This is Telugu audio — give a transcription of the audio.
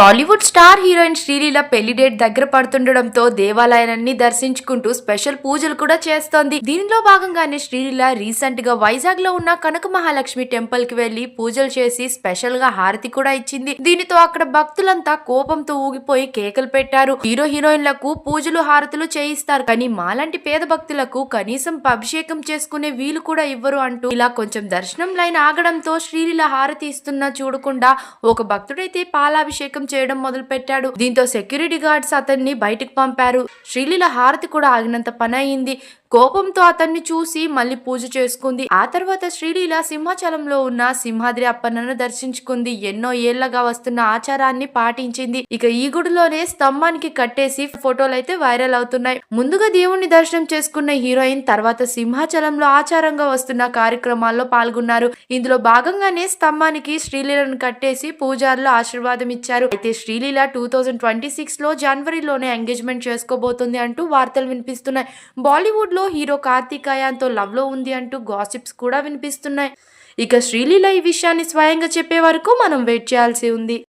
టాలీవుడ్ స్టార్ హీరోయిన్ శ్రీలీల పెళ్ళి డేట్ దగ్గర పడుతుండడంతో దేవాలయాన్ని దర్శించుకుంటూ స్పెషల్ పూజలు కూడా చేస్తోంది. దీనిలో భాగంగానే శ్రీలీల రీసెంట్గా వైజాగ్లో ఉన్న కనక మహాలక్ష్మి టెంపుల్కి వెళ్ళి పూజలు చేసి స్పెషల్గా హారతి కూడా ఇచ్చింది. దీనితో అక్కడ భక్తులంతా కోపంతో ఊగిపోయి కేకలు పెట్టారు. హీరో హీరోయిన్లకు పూజలు హారతులు చేయిస్తారు. కానీ మాలాంటి పేద భక్తులకు కనీసం అభిషేకం చేసుకునే వీలు కూడా ఇవ్వరు అంటూ ఇలా కొంచెం దర్శనం లైన్ ఆగడంతో శ్రీలీల హారతి ఇస్తున్నా చూడకుండా ఒక భక్తుడైతే పాలాభిషేకం చేయడం మొదలు పెట్టాడు దీంతో సెక్యూరిటీ గార్డ్స్ అతన్ని బయటికి పంపారు. శ్రీలీల హారతి కూడా ఆగినంత పని అయింది. కోపంతో అతన్ని చూసి మళ్ళీ పూజ చేసుకుంది. ఆ తర్వాత శ్రీలీల సింహాచలంలో ఉన్న సింహాద్రి అప్పన్నను దర్శించుకుంది. ఎన్నో ఏళ్ళగా వస్తున్న ఆచారాన్ని పాటించింది. ఇక ఈ గుడిలోనే స్తంభానికి కట్టేసి ఫోటోలు అయితే వైరల్ అవుతున్నాయి. ముందుగా దేవుణ్ణి దర్శనం చేసుకున్న హీరోయిన్ తర్వాత సింహాచలంలో ఆచారంగా వస్తున్న కార్యక్రమాల్లో పాల్గొన్నారు. ఇందులో భాగంగానే స్తంభానికి శ్రీలీలను కట్టేసి పూజారులు ఆశీర్వాదం ఇచ్చారు. అయితే శ్రీలీల టూ థౌజండ్ ట్వంటీ సిక్స్లో జనవరిలోనే ఎంగేజ్మెంట్ చేసుకోబోతుంది అంటూ వార్తలు వినిపిస్తున్నాయి. బాలీవుడ్లో హీరో కార్తీకాయంతో లవ్లో ఉంది అంటూ గాసిప్స్ కూడా వినిపిస్తున్నాయి. ఇక శ్రీలీల ఈ విషయాన్ని స్వయంగా చెప్పే వరకు మనం వెయిట్ చేయాల్సి ఉంది.